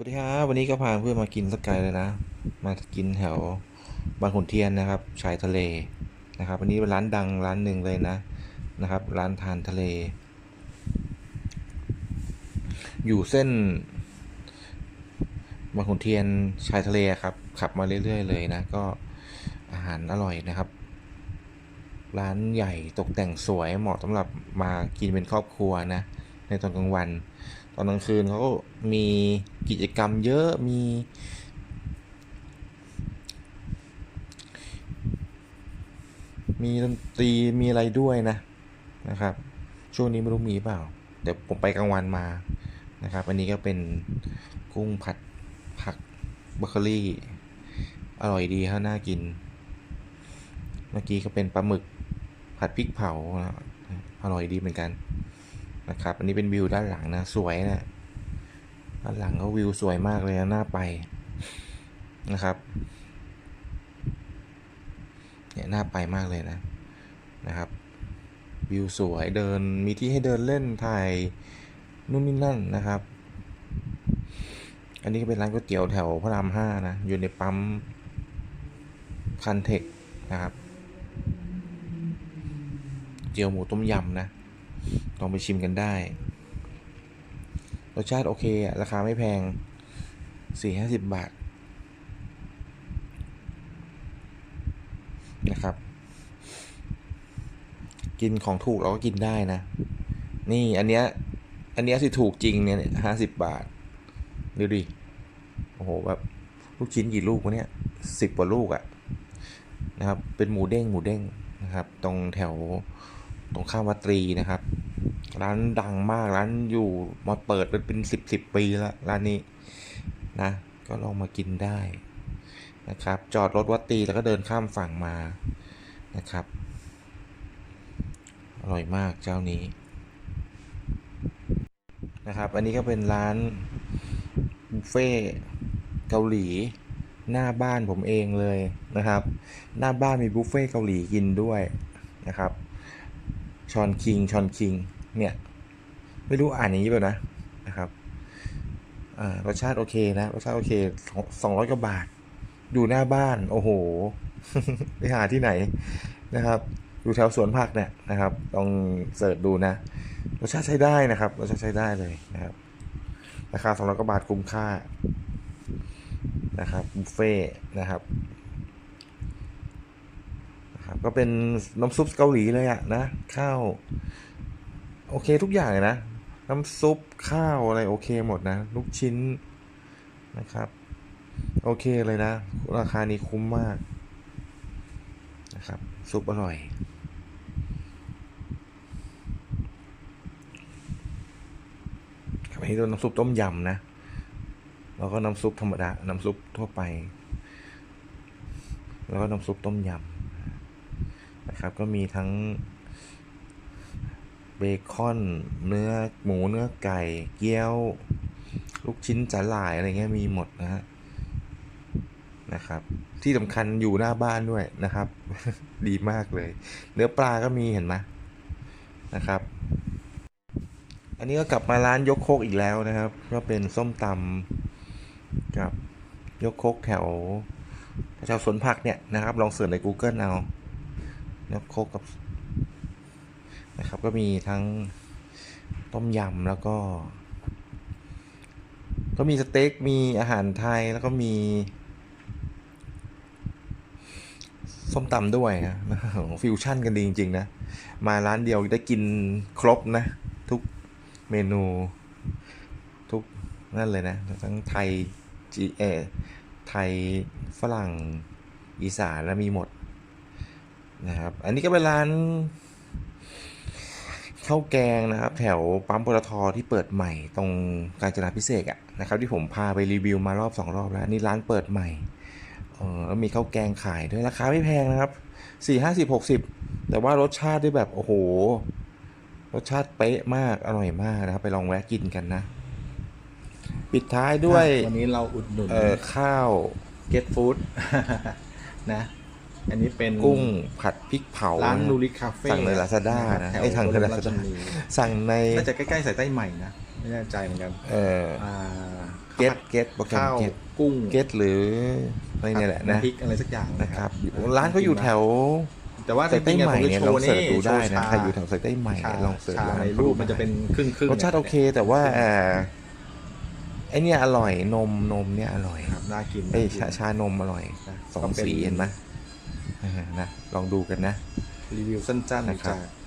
สวัสดีครับวันนี้ก็พาเพื่อนมากินสกไกลเลยนะ มากินแถวบางขุนเทียนนะครับ ชายทะเลนะครับวันนี้เป็นร้านดังร้านหนึ่งเลยนะนะครับ ร้านทานทะเล อยู่เส้นบางขุนเทียนชายทะเลครับ ขับมาเรื่อยๆเลยนะ ก็อาหารอร่อยนะครับ ร้านใหญ่ตกแต่งสวยเหมาะสำหรับมากินเป็นครอบครัวนะในตอนกลางวันตอนกลางคืนเขาก็มีกิจกรรมเยอะมี มีดนตรีมีอะไรด้วยนะนะครับ ช่วงนี้ไม่รู้มีเปล่าเดี๋ยวผมไปกลางวันมานะครับ อันนี้ก็เป็นกุ้งผัดผักเบเกอรี่ อร่อยดีครับน่ากิน เมื่อกี้ก็เป็นปลาหมึกผัดพริกเผานะอร่อยดีเหมือนกัน นะครับ อันนี้เป็นวิวด้านหลังนะ สวยนะด้านหลังก็วิวสวยมากเลยนะน่าไปนะครับเนี่ยน่าไปมากเลยนะนะครับ วิวสวยเดินมีที่ให้เดินเล่นถ่ายนู่นนี่นั่นนะครับ อันนี้ก็เป็นร้านก๋วยเตี๋ยวแถวพระรามห้านะ อยู่ในปั๊มคันเทคนะครับ เจียวหมูต้มยำนะ ลองไปชิมกันได้ รสชาติโอเคอะราคาไม่แพงสี่ห้าสิบบาท นะครับ กินของถูกเราก็กินได้นะ นี่อันเนี้ย อันเนี้ยสิถูกจริงเนี่ยห้าสิบบาท ดูดิ โอ้โหแบบลูกชิ้นกี่ลูกวะเนี่ยสิบกว่าลูกอะนะครับ เป็นหมูเด้งหมูเด้งนะครับ ตรงแถว ตรงข้ามวัดตรีนะครับ ร้านดังมากร้านอยู่มาเปิดเป็นเป็นสิบสิบปีแล้วร้านนี้นะก็ลองมากินได้นะครับ จอดรถวัดตรีแล้วก็เดินข้ามฝั่งมานะครับ อร่อยมากเจ้านี้นะครับ อันนี้ก็เป็นร้านบุฟเฟ่เกาหลีหน้าบ้านผมเองเลยนะครับ หน้าบ้านมีบุฟเฟ่เกาหลีกินด้วยนะครับ ชอนคิงชอนคิงเนี่ยไม่รู้อ่านอย่างนี้ป่ะนะนะครับรสชาติโอเคนะรสชาติโอเคสองร้อยกว่าบาท อยู่หน้าบ้าน โอ้โห ไปหาที่ไหนนะครับอยู่แถวสวนผักเนี่ยนะครับต้องเสิร์ชดูนะรสชาติใช้ได้นะครับรสชาติใช้ได้เลยนะครับราคาสองร้อยกว่าบาทคุ้มค่านะครับบุฟเฟ่นะครับ ครับก็เป็นน้ำซุปเกาหลีเลยอะนะข้าวโอเคทุกอย่างเลยนะ น้ำซุปข้าวอะไรโอเคหมดนะ ลูกชิ้นนะครับ โอเคเลยนะ ราคานี้คุ้มมากนะครับ ซุปอร่อย ครับอันนี้ตัวน้ำซุปต้มยำนะ แล้วก็น้ำซุปธรรมดา น้ำซุปทั่วไป แล้วก็น้ำซุปต้มยำ นะครับ ก็มีทั้งเบคอนเนื้อหมูเนื้อไก่ เกี๊ยว ลูกชิ้นจ๋าหลายอะไรเงี้ยมีหมดนะฮะนะครับ ที่สำคัญอยู่หน้าบ้านด้วยนะครับ ดีมากเลย เนื้อปลาก็มีเห็นไหมนะครับ อันนี้ก็กลับมาร้านยกโคกอีกแล้วนะครับ ก็เป็นส้มตำกับยกโคกแถวแถวสวนผักเนี่ยนะครับ ลองเสิร์ชใน Google เอา แล้วโคกกับนะครับ ก็มีทั้งต้มยำแล้วก็ ก็มีสเต็กมีอาหารไทยแล้วก็มีส้มตำด้วยนะฟิวชั่นกันดีจริง ๆ นะ มาร้านเดียวได้กินครบนะ ทุกเมนูทุกนั่นเลยนะ ทั้งไทยจีเออไทยฝรั่งอีสานแล้วมีหมด นะครับ อันนี้ก็เป็นร้านข้าวแกงนะครับ แถวปั๊มปตทที่เปิดใหม่ตรงกาญจนาพิเศษกอะนะครับ ที่ผมพาไปรีวิวมารอบสองรอบแล้วนี่ร้านเปิดใหม่เออแล้วมีข้าวแกงขายด้วยราคาไม่แพงนะครับสี่ห้าสิบหกสิบแต่ว่ารสชาติได้แบบโอ้โห รสชาติเป๊ะมากอร่อยมากนะครับ ไปลองแวะกินกันนะ ปิดท้ายด้วยวันนี้เราอุดหนุนเอ่อข้าวเก็ตฟู้ดนะ อันนี้เป็นกุ้งผัดพริกเผาร้านนะนูริคาเฟ่สั่งใน Lazada นะแถวไอ้ยสั่งในถนน Lazada ชนีสั่งในน่าจะใกล้ๆสายใต้ใหม่นะไม่แน่ใจเหมือนกัน เอออ่าขเก็ตเก็ตโปรแกรมข้าวเก็ตกุ้งเก็ตหรืออะไรเนี่ยแหละนะำพริกอะไรสักอย่างนะครับอยู่ร้านเขาอยู่แถวแต่ว่าจสายใต้ริงๆใหอะม่ผมจะเนี่ยโชลองว์เสินี่ร์ชดูได้นะโชว์ใครอยู่แถวสายใต้ใหม่ชาเนี่ยลองเสิร์ชชาร้านในเขารูดูปมันจะเป็นครึ่งครึ่งรสชาติโอเค แต่ว่าเอ่อไอเนี่ยอร่อยนมนมเนี่ยอร่อยครับน่ากินเอ้ยน่กินชาชานมอร่อยนะสองก็เป็นสีเห็นไหมอ่า นะลองดูกันนะ รีวิวสั้นๆนะครับจาก